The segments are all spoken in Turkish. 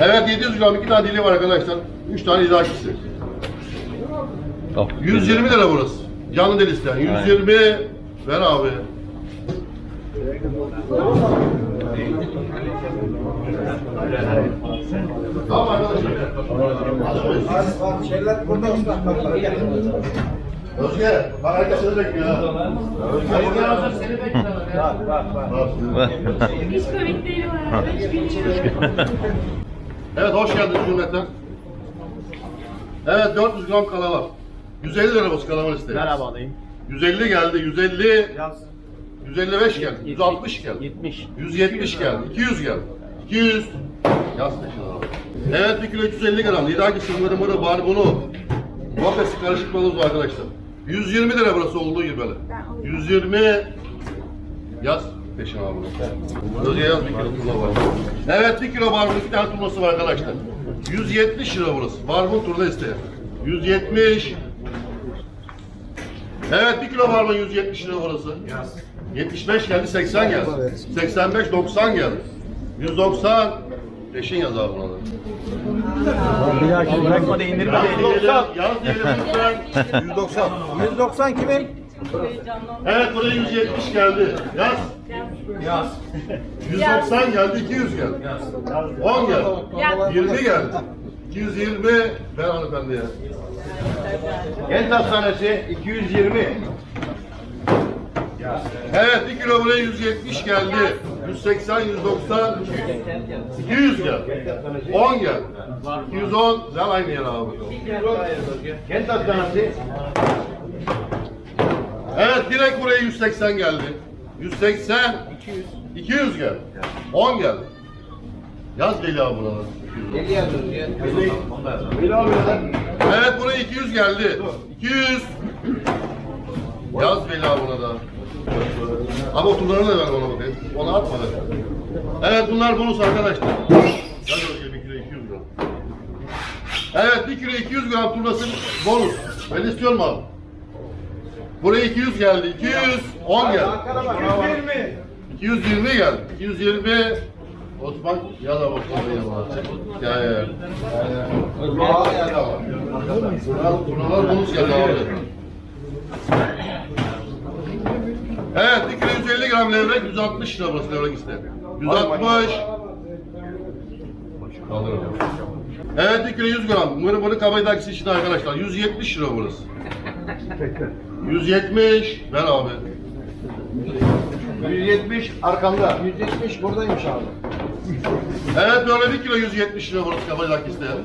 Evet 700 gram iki tane dili var arkadaşlar. 3 tane idrakisi. Oh, 120 lira burası. Canlı dil isteyen. 120 ver abi. Tamam arkadaşlar. Şeyler burada usta. Özge, bak herkes seni bekliyor ha. Özge hazır seni bekliyor. Bak bak bak. Psikologları var. Hiç bilmiyorum. Evet hoş geldiniz cümleten. Evet 400 gram kalavar. 150 lira bu kalavar istedim. Merhaba alayım. 150 geldi, 150, Yaz. 155 geldi, 160 geldi. 70. 170 geldi, 200 geldi. 200. Yaz peşin abi. Evet 1 kilo 350 gram. Lidaki sınırı mırı barbunu. Domatesi karışık balımız arkadaşlar. 120 lira burası olduğu gibi böyle. 120 yaz peşin abi. 1 kilo var. Evet 1 kilo barbun 2 tane turnası var arkadaşlar. 170 lira burası. Barbun turna isteyen. 170 Evet 1 kilo barbun 170 lira burası. 75 geldi 80 geldi. 85 90 geldi. 190 peşin yaz abi buna da. Bir dahaki bırakma da indir Yaz beni. diyelim, yaz diyelim lütfen. 190. 190 kimin? Evet buraya 170 geldi. Yaz. Yaz. 190 geldi, 200 geldi. 10 geldi. Yaz. 20 geldi. 220 ver hanımefendiye. Kent Hastanesi 220. Evet 1 kilo buraya 170 geldi. 180, 190, 200 geldi. 10 geldi. 210 ver aynı yere abi. Kent Hastanesi. Evet direkt buraya 180 geldi. 180 200 200 geldi. 10 geldi. Yaz Veli abi buna. da. 50 yazıyoruz ya. Veli abi ya. Evet buraya 200 geldi. 200 Yaz Veli abi buna da. Abi oturlarını da ver bana bakayım. Ona atma da. Evet bunlar bonus arkadaşlar. Yaz Özge 1 kilo 200 gram. Evet 1 kilo 200 gram turnası bonus. Ben istiyorum abi. Buraya 200 geldi. 200 10 geldi. 220. 220 geldi. 220 Osman ya da Osman'ı ya. Ya ya. Aa ya da. Buralar bonus geldi abi. Evet, 250 gram levrek 160 lira burası levrek isteyen. 160 Alırım. Evet 1 kilo 100 gram. Mırı mırı kabaydaki için arkadaşlar. 170 lira burası. 170 ver abi. 170 arkanda. 170 buradaymış abi. Evet böyle 1 kilo 170 lira burası kabaydaki isteyen.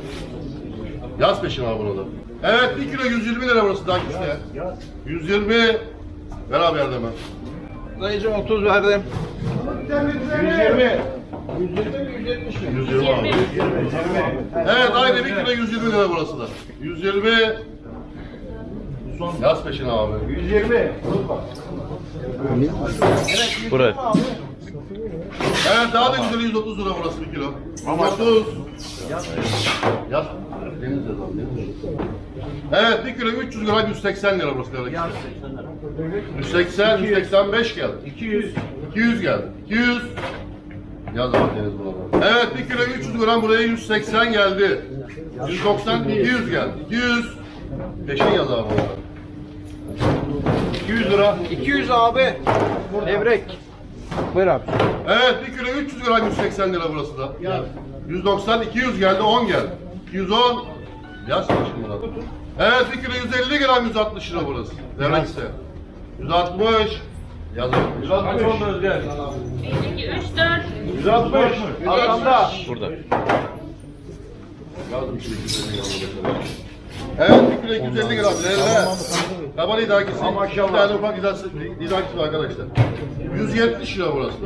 Yaz peşin abi bunu da. Evet 1 kilo 120 lira burası daha isteyen. 120 ver abi yardıma. Dayıcım 30 verdim. 120. 120 170 mi? 120 abi. Evet aynı 1 kilo 120 lira burası da. 120 Yaz peşin abi. 120. Buraya. Evet daha da güzel 130 lira burası 1 kilo. 130 Yaz. Deniz yaz abi. deniz. Evet 1 kilo 300 gram 180 lira burası. Lira. 180, 185 geldi. 200. 200 geldi. 200 Yaz abi Deniz buna. Evet 1 kilo 300 gram buraya 180 geldi. 190, 200 geldi. 200 Peşin yaz abi. 200 lira. 200 abi. Levrek. Buyur abi. Evet 1 kilo 300 gram 180 lira burası da. 190, 200 geldi, 10 geldi. 210 Yaz peşin buna. Evet 1 kilo 150 gram 160 lira burası. Demek ise. 160 Yaz abi. 160 oldu Özgür. 2, 3, 4. 160. Arkanda. Burada. Yazdım şimdi 250 gram. Evet 1 kilo 250 gram. Levre. Taban idakisi. Ama maşallah. Bir tane ufak idakisi, var arkadaşlar. 170 lira burası.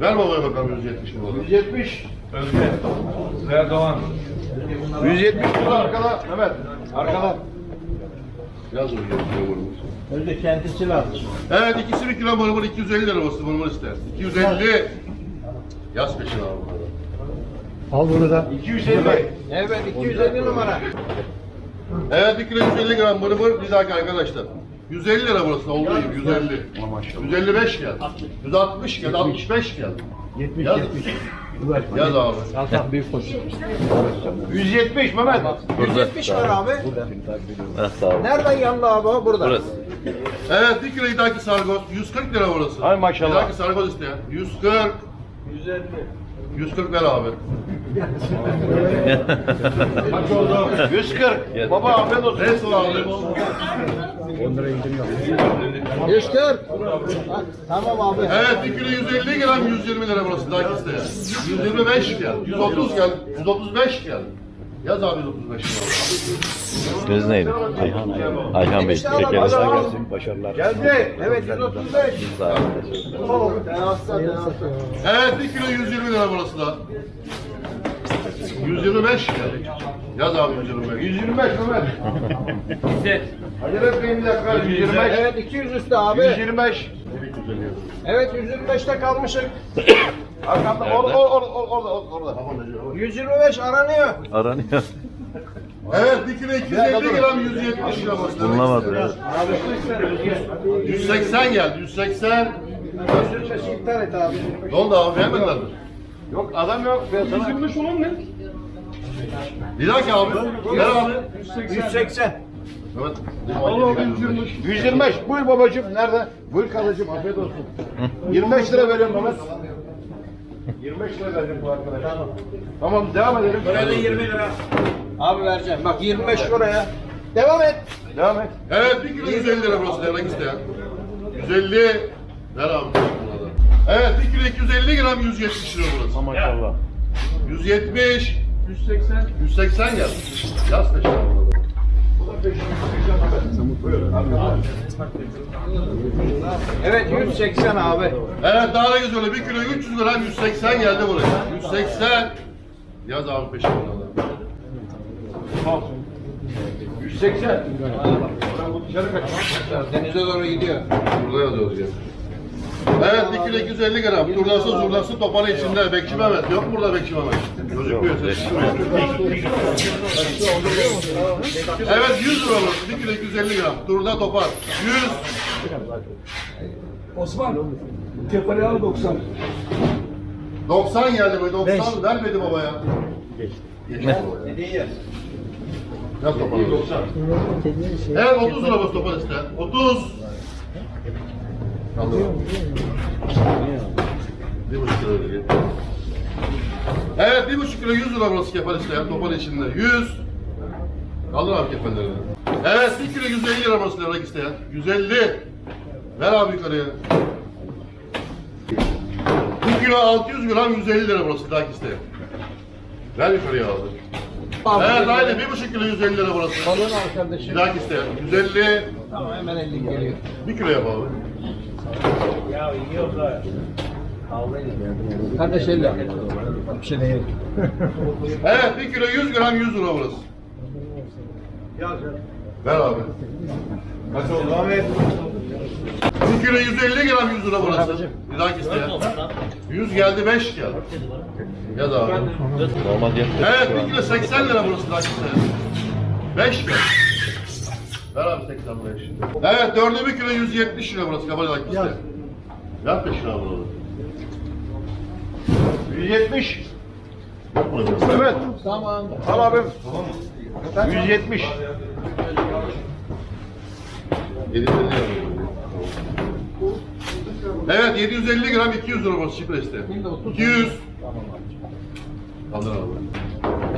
Ver babaya bakalım 170 lira. 170. Özge. Erdoğan. 170 burada arkada. Mehmet. Arkada. Yaz onu yazıyor vurmuş. Özde kendisi lazım. Evet ikisi bir kilo mırmır 250 lira burası mırmır ister. 250 Yaz peşin abi. Al bunu da. 250. Evet 250 numara. Evet 1 kilo 150 gram mırmır bir dahaki arkadaşlar. 150 lira burası olduğu gibi 150. 155 geldi. 160 geldi, 65 geldi. 70 Yaz. 70. Yaz abi. Al tak büyük poşet. 170 Mehmet. Burada. 170 var abi. Ha, sağ ol. Nereden yandı abi o? Burada. Burası. Evet bir kilo idaki sargoz 140 lira burası. Hay maşallah. İdaki sargoz isteyen 140. 140 ver abi. Kaç oldu? 140. Baba afiyet olsun. Neyse abi. 140. Ha, Tamam abi. Evet 1 kilo 150 gram 120 lira burası idaki isteyen. 125 gel. 130 gel. 135 gel. Yaz abi 135 lira. Göz neydi? Ayhan. Ayhan Bey. Şekerli gelsin. Başarılar. Geldi. Evet 135. Sağ olun. Oh, tenasta tenasta. Evet 1 kilo 120 lira burası da. 125 gel. Yaz abi 125. 125 Mehmet. Acele etmeyin bir dakika. 125. Evet 200 üstü abi. 125. Evet 125'te kalmışık. Arkamda orada orada orada orada. orada. 125 aranıyor. Aranıyor. Evet 1 kilo 250 gram 170 lira burası. Bulunamadı. ya. 180 geldi 180. 125 iptal et abi. Ne oldu abi beğenmediler mi? Yok adam yok. Fiyatına. 125 olan ne? Didak abi. Ver abi. 180. Evet. Allah 125. 125. Buyur babacığım. Nerede? Buyur kardeşim. Afiyet olsun. 25 lira veriyorum Mehmet. 25 lira verdim bu arkadaşa. Tamam. Tamam devam edelim. Buraya da 20 lira. Abi vereceğim. Bak 25 şuraya. Devam et. Devam et. Evet 1 kilo 150 lira burası demek isteyen. 150. Ver abi. buna da. Evet 1 kilo 250 gram 170 lira burası. Maşallah. 170. 180. 180 geldi. Yaz kaç burada? Evet 180 abi. Evet daha da güzel. 1 kilo 300 gram 180 geldi buraya. 180. Yaz abi peşin burada. 180. Buradan bu dışarı kaç. Denize doğru gidiyor. Burada yazıyoruz ya. Evet 1 kilo 250 gram. Turnası zurnası topanı içinde. Bekçi Mehmet. Yok burada Bekçi Mehmet. Gözükmüyor çıkmıyor. Evet 100 lira burası. 1 kilo 250 gram. Turda topar. 100. Osman, kefali al 90. 90 geldi böyle 90 vermedi baba ya. Geçti. Geçti baba ya. Dediği yer. Topanı. 90. Evet 30 lira burası topan iste. 30. Kaldır. Bir buçuk kilo ödeyecek. Evet bir buçuk kilo 100 lira burası kefal isteyen topan içinde. 100. Kaldır abi kefallerini. Evet bir kilo 150 lira burası levrek isteyen. 150. Ver abi yukarıya. 1 kilo 600 gram 150 lira burası daha isteyen. Ver yukarıya abi. Evet aynı bir buçuk kilo 150 lira burası. Balığın al kardeşim. Bir dahaki isteyen. 150. Tamam hemen 50 geliyor. Bir kilo yap abi. Kardeş 50. Bir şey değil. Evet bir kilo 100 gram 100 lira burası. Ver abi. Kaç oldu Ahmet? Bir kilo 150 gram 100 lira burası. Bir dahaki isteyen. 100 geldi 5 geldi. Yaz abi. Normal. Evet bir kilo 80 lira burası dahaki isteyen. 5 geldi. Ver abi 85. Evet dördü bir kilo 170 lira burası kabul dahaki isteyen. Yap 5 lira burada. 170. Evet. Tamam. Al abim. 170. 750 lira. Evet 750 gram 200 lira burası şifre iste. 200. Kaldır abi.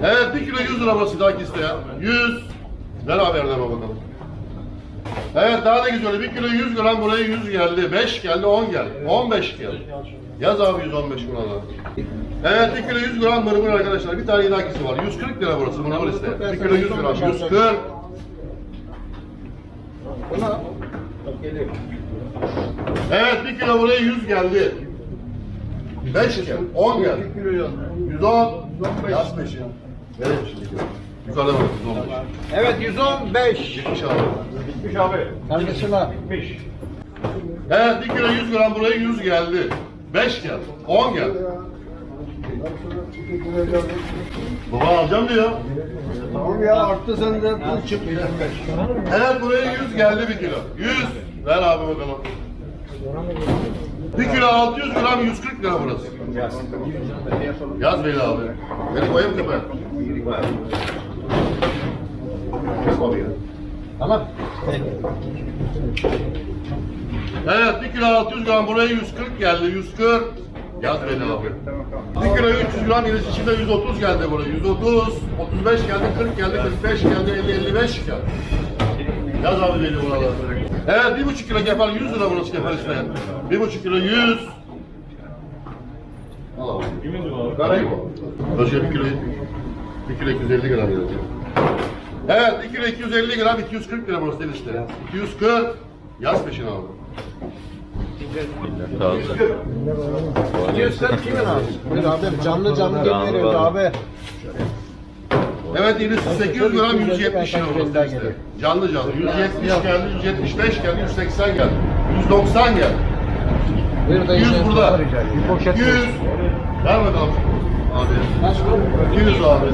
Evet 1 kilo 100 lira burası dahaki isteyen. 100. Ver abi Erdem'e bakalım. Evet daha da güzel. 1 kilo 100 gram buraya 100 geldi. 5 geldi 10 geldi. 15 geldi. Yaz abi 115 buna da. Evet 1 kilo 100 gram mırmır arkadaşlar. Bir tane idakisi var. 140 lira burası mırmır isteyen. 1 kilo 100 gram. 140. Buna geliyor. Evet 1 kilo buraya 100 geldi. 5 geldi. 10 geldi. 110. Yaz 5'i. Nereye şimdi? Yukarıda 115. Evet 115. 70 abi. Bitmiş abi. Kardeşim al. Bitmiş. Evet 1 kilo 100 gram buraya 100 geldi. 5 geldi. 10 geldi. Baba alacağım diyor. Tamam ya arttı sen de bu çık. Evet buraya 100 geldi 1 kilo. 100. Ver abi bakalım. 1 kilo 600 gram 140 lira burası. Yaz Veli abi. Beni koyayım köpeğe. Tamam. Evet 1 kilo 600 gram buraya 140 geldi 140. Yaz Veli abi. 1 kilo 300 gram iris içinde 130 geldi buraya. 130, 35 geldi, 40 geldi, 45 geldi, 50, 55 geldi. Yaz abi Veli buraları. Evet 1,5 kilo kefal 100 lira burası kefal isteyen. 1,5 kilo 100. Al abi. Karayı bu. Özge 1 kilo 1 kilo 250 gram yazıyor. Evet 1 kilo 250 gram 240 lira burası enişte. 240. Yaz peşin abi. Sağ olsun. 240 kimin abi? Abi canlı canlı var. abi. Evet irisi 800 gram 170 lira burası işte. Canlı canlı. 170 geldi, 175 geldi, 180 geldi. 190 geldi. Buyur da 100 işte burada. var rica edeyim. Bir poşet 200. Ver bakalım. Abi. 200 abi.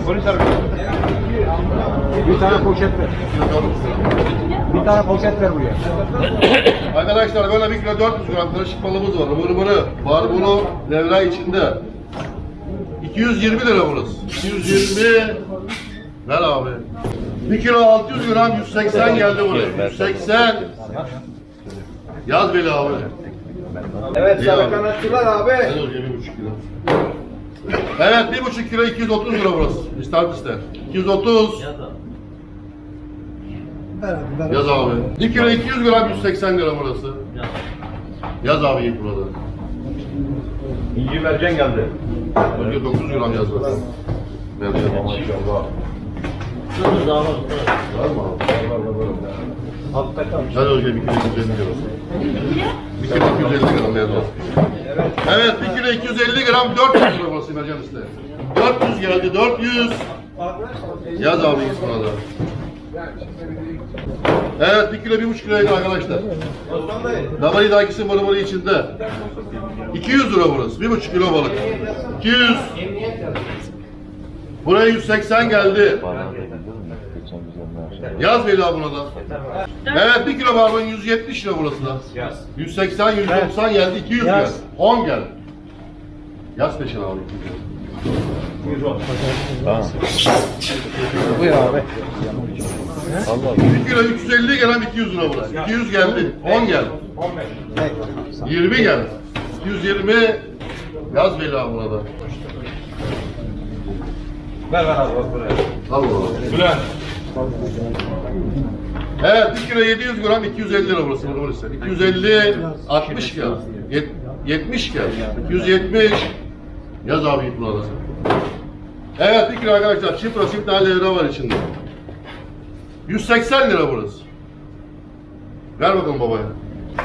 Bir tane poşet ver. Bir tane poşet ver buraya. Arkadaşlar böyle 1 kilo 400 gram karışık balımız var. Mırmırı, barbunu, levra içinde. 220 lira burası. 220. Ver abi. 1 kilo 600 gram 180 geldi buraya. 180. Yaz beni abi. Evet sarı kanatçılar abi. Bir buçuk kilo. Evet bir buçuk kilo 230 lira burası. İstart ister. 230. Yaz abi. Bir kilo 200 gram 180 lira burası. Yaz abi ilk burada. İnci mercan geldi. Önce 900 gram yaz var. Vereceğim ama. Var mı abi? Hadi Özge bir kilo 250 gram. Bir kilo 250 gram var. Evet bir kilo 250 gram 400 lira burası mercan ister. 400 geldi 400. Yaz abi İsmail abi. Evet bir kilo bir buçuk kiloydu arkadaşlar. Damayı dakisi mırmırı içinde. 200 lira burası. Bir buçuk kilo balık. 200. Buraya 180 geldi. Bana da gidiyor mu? Geçen güzel Yaz Veli abi buna da. Evet bir kilo barbun 170 lira burası da. 180, 190 geldi, 200 geldi. 10 geldi. Yaz peşin abi. Tamam. Buyur abi. Allah Allah. 1 kilo 350 gelen 200 lira burası. 200 geldi, 10 geldi. 20 geldi. 220 yaz abi buna da. Ver ver abi bak buraya. Al bunu. Bülent. Evet 1 kilo 700 gram 250 lira burası bunu ise. 250 60 geldi. Yet- 70 geldi. 270 yaz abi burada. Evet 1 kilo arkadaşlar çift burası bir tane lira var içinde. 180 lira burası. Ver bakalım babaya.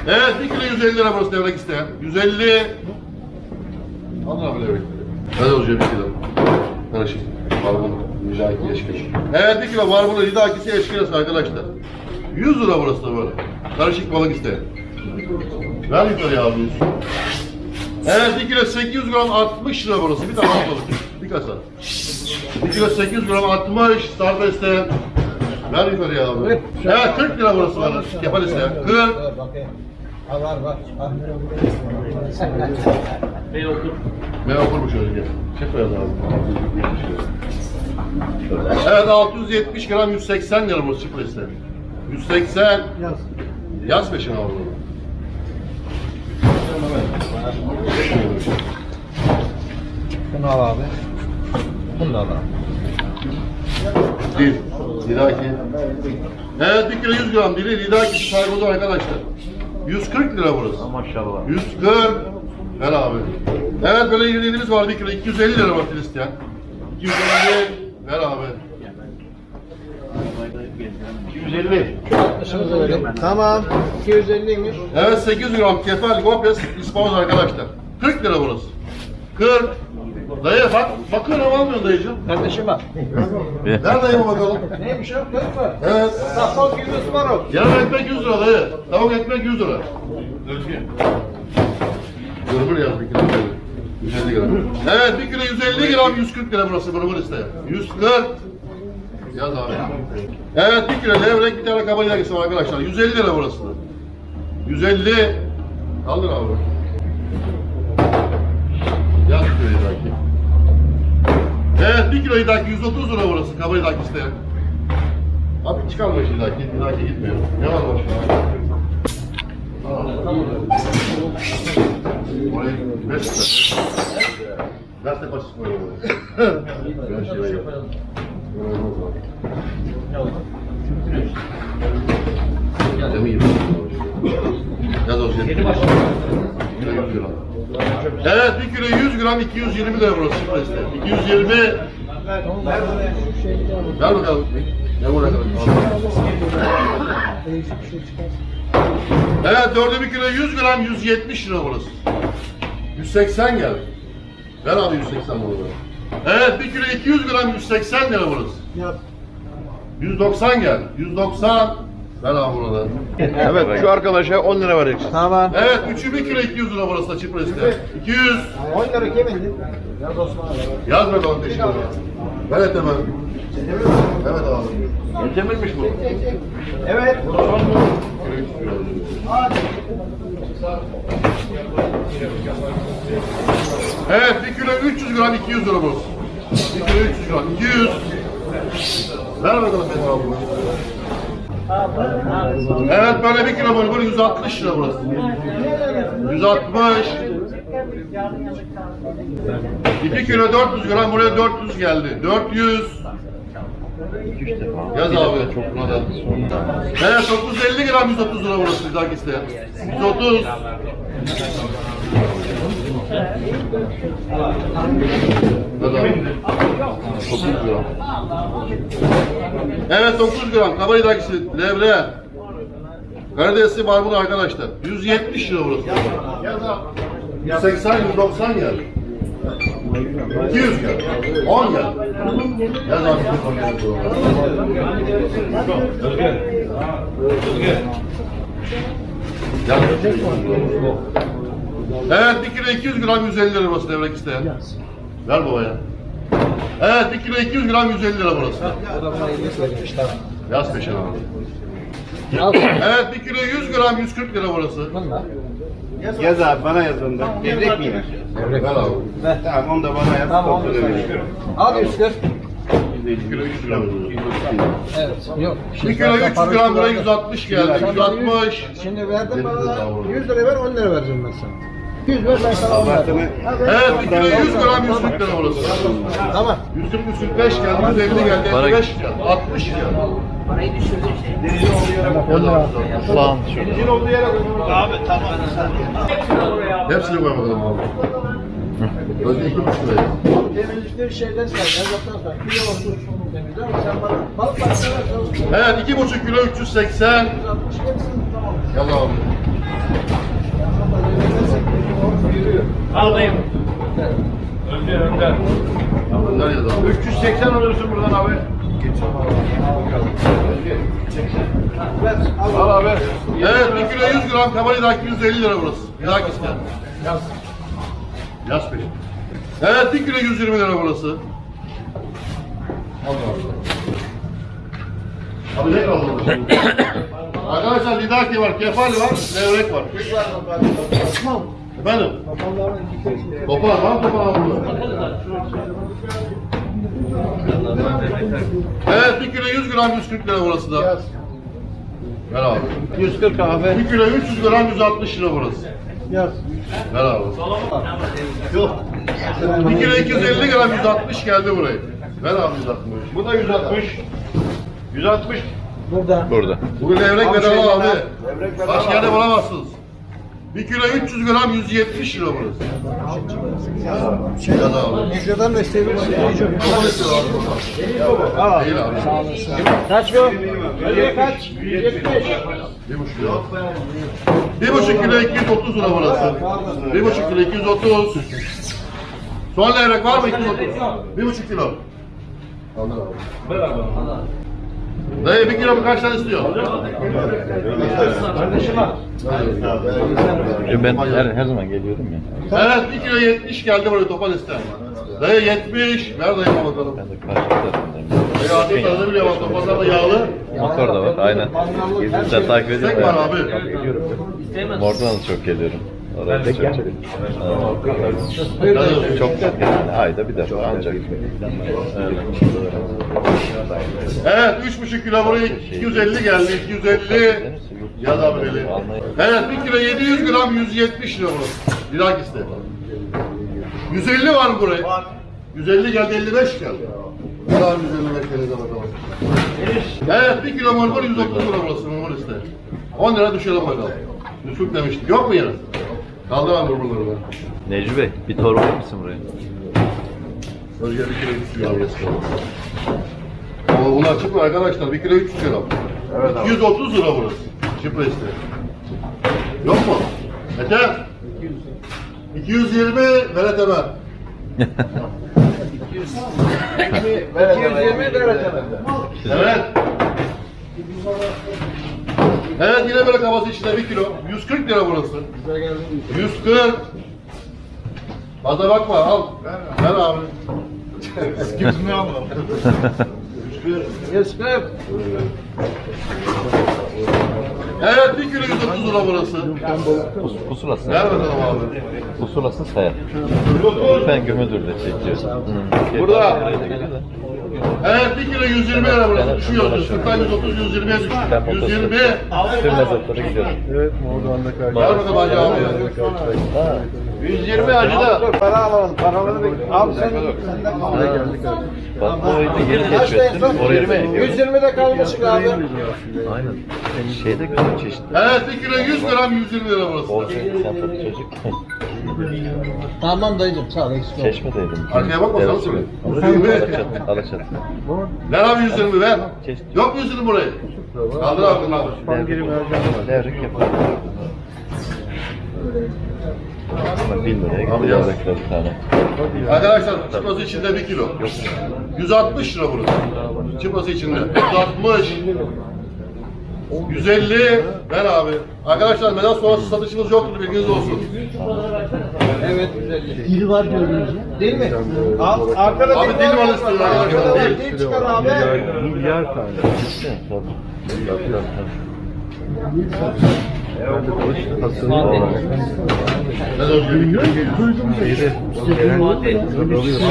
Evet 1 kilo 150 lira burası devrek isteyen. 150 Al abi devrek. Hadi hocam 1 kilo. Karışık. Barbun. Mücahit eşkili. Evet 1 kilo barbunu lidakisi eşkilesi arkadaşlar. 100 lira burası da böyle. Karışık balık isteyen. Ver yukarıya abi 100. Evet 1 kilo 800 gram 60 lira burası. Bir tane balık. Bir kasa. 1 kilo 800 gram 60 sarda isteyen. Ver yukarıya abi. Evet 40 lira burası bana. Kefal isteyen. 40. Dur bakayım. Ha var var. Ha. Ben okurmuş öyle gel. Beyaz abi. Evet 670 gram 180 lira burası çift isteyen. 180. Yaz. Yaz peşin abi. bunu. Al abi. Bunu da al abi. Değil. Lidaki. Evet 1 kilo 100 gram dili Lidaki sargozu arkadaşlar. 140 lira burası. Maşallah. 140. Ver abi. Evet böyle yediğimiz var 1 kilo 250 lira var Hristiyan. 250 ver abi. 250. 60'ımızı verin. Tamam. 250'ymiş. Evet 800 gram kefal gopes ispanoz arkadaşlar. 40 lira burası. 40. Dayı bak, bakıyorum almıyorsun dayıcım. Kardeşim bak. Ver dayıma bakalım. Neymiş o? Kırk mı? Evet. Safol gibi ısmarok. Yarım ekmek 100 lira dayı. Tavuk ekmek 100 lira. Görmür yaz bir kilo. 150 gram. Evet bir kilo 150 gram 140 lira burası bunu isteyen. 140. Yaz abi. Evet bir kilo levrek bir tane kabayla gitsin arkadaşlar. 150 lira burası. 150. Kaldır abi. Yaz kilo idaki. Evet 1 kilo idaki 130 lira burası. Kaba idaki isteyen. Abi çıkarma şu idaki. İdaki gitmiyor. Ne var başka? Orayı 5 lira. Gazete başı koyuyor oraya. Ben şey yok. Cemil gibi. Yaz o şey. Evet 1 kilo 100 gram 220 lira burası şifresi. 220 Ver bakalım. Ne bu ne kadar? Evet dördü 1 kilo 100 gram 170 lira burası. 180 geldi. Ver abi 180 bunu. Evet 1 kilo 200 gram 180 lira burası. 190 geldi. 190. Ver abi bunu da. Evet şu arkadaşa 10 lira vereceksin. Tamam. Evet 3'ü 1 kilo 200 lira burası da çipreste. 200. 10 lira kimin? Yaz Osman abi. Yaz bakalım peşine. Ver et hemen. Evet abi. Yetemirmiş bu. Evet. Evet 1 kilo 300 gram 200 lira burası. 1 kilo 300 gram 200. Ver bakalım abi. Evet böyle 1 kilo bulgur 160 lira burası. 160. 2 kilo 400 gram buraya 400 geldi. 400. Yaz abi. Çok buna da. Evet 950 gram 130 lira burası bir dahaki isteyen. 130. Yaz abi. 9 gram. Evet 9 gram. Kaba idakisi. Levre. Karidesli barbun arkadaşlar. 170 lira burası. 180, 190 geldi. 200 geldi. 10 geldi. Yaz abi. Yaz. Evet 1 kilo 200 gram 150 lira burası devrek isteyen. Ver babaya. Evet 1 kilo 200 gram 150 lira burası. O da bana 50 söylemiş tamam. Yaz peşine abi. Al. Evet 1 kilo 100 gram 140 lira burası. Yaz abi bana yaz onda. Gevrek miyim? Ver abi. Tamam onu da bana yaz. Tamam onu Toplu söyle. ödeyelim. Al 140. 1 kilo 300 gram. Evet. Yok. 1 kilo 300 gram buraya 160 geldi. 160. Şimdi verdin bana 100 lira ver 10 lira vereceğim ben sana. 100 ver ben sana 10 Allah vereceğim. seni Evet 1 kilo 100 gram 140 lira burası. Tamam. 140 145 geldi, 150 geldi, 55 geldi, 60 geldi. Yaz abi. Sağ ol şurada. Sizin olduğu yere Abi tamam. Hepsini koy bakalım abi. Özde 2,5 liraya. Temizlikleri şeyden say. Yazıktan say. Kilo olsun. Temizler mi? Sen bana balık baksana. Evet 2,5 kilo 380. 160 gelsin. Tamam. Yaz abi. Alayım. Önce önden. Bunlar yaz abi. 380 alıyorsun buradan abi. Al abi. Evet 1 kilo 100 gram kabali daki 150 lira burası. Bir dahaki isteyen. Yaz. Yaz peşin. Evet 1 kilo 120 lira burası. Abi ne kaldı? Arkadaşlar lidaki var, kefali var, levrek var. Efendim? Topal var mı topal burada? Evet 1 kilo 100 gram 140 lira burası da. Ver abi. 140 abi. 1 kilo 300 gram 160 lira burası. Yaz. Ver abi. Yok. 1 kilo 250 gram 160 geldi buraya. Ver abi 160. Bu da 160. 160. Burada. Burada. Bugün levrek bedava abi. Levrek bedava. Başka yerde bulamazsınız. 1 kilo 300 gram 170 lira burası. Şey, Yaz abi. Şuradan da isteyebilirsin. Topal istiyor abi. Değil abi. Kaç bu? Kaç? 175. Bir buçuk kilo. Bir buçuk kilo 230 lira burası. Bir buçuk kilo 230. Son levrek var mı 230? Bir buçuk kilo. Alır abi. Dayı bir kilo mu kaç tane istiyor? E ben her, her zaman geliyorum ya. Evet bir kilo 70 geldi buraya topal isteyen. Dayı 70. Ver dayıma bakalım. Ben de karşı tarafındayım. Dayı artık tadını biliyor bak topallar da yağlı. Motor da var aynen. Sen takip ediyorsun. Tek var abi. Geliyorum. Mordan da çok geliyorum. Orada gelmedi. Çok da yani ayda bir defa ancak. Evet 3,5 kilo buraya 250 geldi. 250 ya da böyle. Evet 1 kilo 700 gram 170 lira bu. Lirak iste. 150 var mı buraya? Var. 150 geldi 55 geldi. Daha 155 geldi bakalım. Evet 1 kilo mırmır 130 lira burası mırmır iste. 10 lira düşelim bakalım. Düşük demiştik. Yok mu yine? Kaldır abi mırmırları ben. Necmi Bey bir torba verir misin buraya? Özge bir kilo 300 gram burası. Ama bunlar çıkmıyor arkadaşlar. 1 kilo 300 gram. Evet abi. 230 lira burası. Çıpra iste. Yok mu? Mete? 220 Berat Ömer. 220 derece. Evet. Evet yine böyle kafası içinde 1 kilo. 140 lira burası. 140. Fazla bakma al. Ver abi. Kimsini alma. Evet 1 kilo 130 lira burası. Pus, pusulasın. Ver bakalım abi. Pusulasın sayar. Ben Gümüldür'de çekiyorum. Burada. Evet 1 kilo 120 lira burası. Düşüyor. 40'tan 130 120'ye düştü. 120. Tüm mezatlara gidiyorum. Evet, Mordoğan'da karşı. Ver bakalım hacı abi. 120 acıda. Para alalım, paraları bekle. Abi sen de geldik abi. Bak bu oyunu yeni keşfettim. Oraya da gidiyorum. 120'de kalmışık abi. Aynen. Şeyde güzel çeşitli. Evet 1 kilo 100 gram 120 lira burası. Orta sempatik çocuk. Tamam dayıcım, sağ ol. eksik. Çeşmedeydim. Arkaya bakma, sana söyle. Alaçatı. Alaçatı. Ver abi 120 ver. Yok mu 120 burayı? Kaldır abi var. Devrik yapalım. Ama 1000 liraya bir tane. Arkadaşlar çıkması içinde 1 kilo. 160 lira burası. Çıkması içinde. 160. 150 ver abi. Arkadaşlar meden sonrası satışımız yoktur bilginiz olsun. Evet, 150. Dil var gördüğünüz Değil mi? Al, arkada Abi dil var istiyor arkadaşlar. Dil. Dil çıkar abi. Milyar tane. Ciddi mi?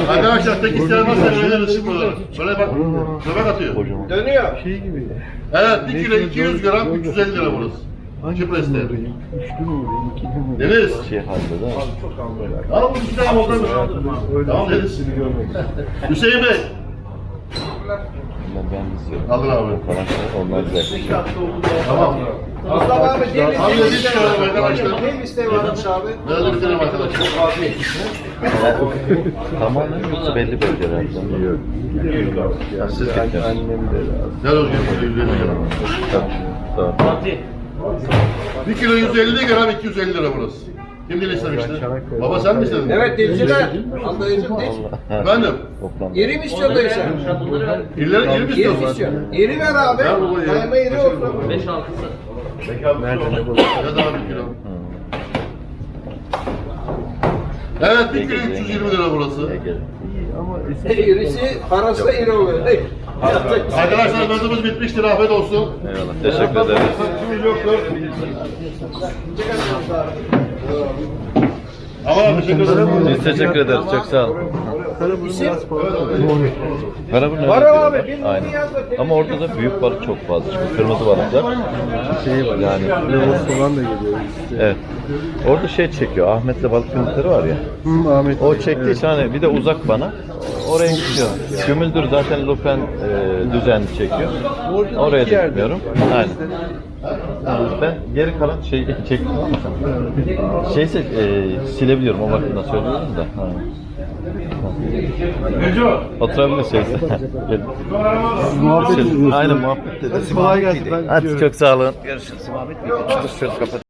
Arkadaşlar tek isteyen varsa veririz çıkmaları. Böyle bak. Göbek atıyor. Dönüyor. Şey gibi. Evet 1 kilo 200 gram 350 lira burası. Vurayım? Deniz. Şey halde mi? Al bu iki tane oldu. Tamam Deniz. Hüseyin Bey. Ben ben istiyorum. Alın abi. Falan şey, onlar güzel. Tamam. Mustafa abi dil Abi arkadaşlar. İsteği varmış abi. Ben de bitirelim arkadaşlar. Tamamen yoksa belli bölgelerden. Yok. Ya siz. Annem de lazım. Gel özgür 150 gram. Tamam. Tamam. 1 kilo 150 gram 250 lira burası. Kim dil istemişti? Baba sen mi istedin? Evet dilciler. Al dayıcım dil. Efendim? Toplam. Yeri mi istiyor? İlleri 20 Yeri mi istiyorsun. istiyor? Yeri ver abi. Dayıma yeri olsun. Nerede ne bu? Ya da 1 kilo. Evet 1 kilo 320 lira burası. Ege. Yerisi parası da iri oluyor. Değil. Bir. Arkadaşlar mezimiz bitmiştir afiyet olsun. Eyvallah. Teşekkür ederiz. Ama teşekkür ederim. Biz teşekkür ederiz. Çok sağ olun. Karaburun Var öyle abi, diyorlar. bir Aynen. numara yaz da Ama orada da büyük balık çok fazla. Şimdi kırmızı balıklar. Şey var Yani Levos falan da geliyor. evet. Orada şey çekiyor. Ahmet'le balık kırmızıları var ya. Hı, Ahmet. O çektiği için hani bir de uzak bana. Oraya gidiyor. Gümüldür zaten Lupen e, düzenli çekiyor. Oraya da gitmiyorum. Aynen. Ben geri kalan şey çektim ama şeyse e, silebiliyorum o bakımdan söylüyorum da. Ha. Oturabilir şeyse. Muhabbet. Aynen muhabbet dedi. Hadi kolay gelsin. Hadi çok sağ olun. Görüşürüz. Şöyle kapat.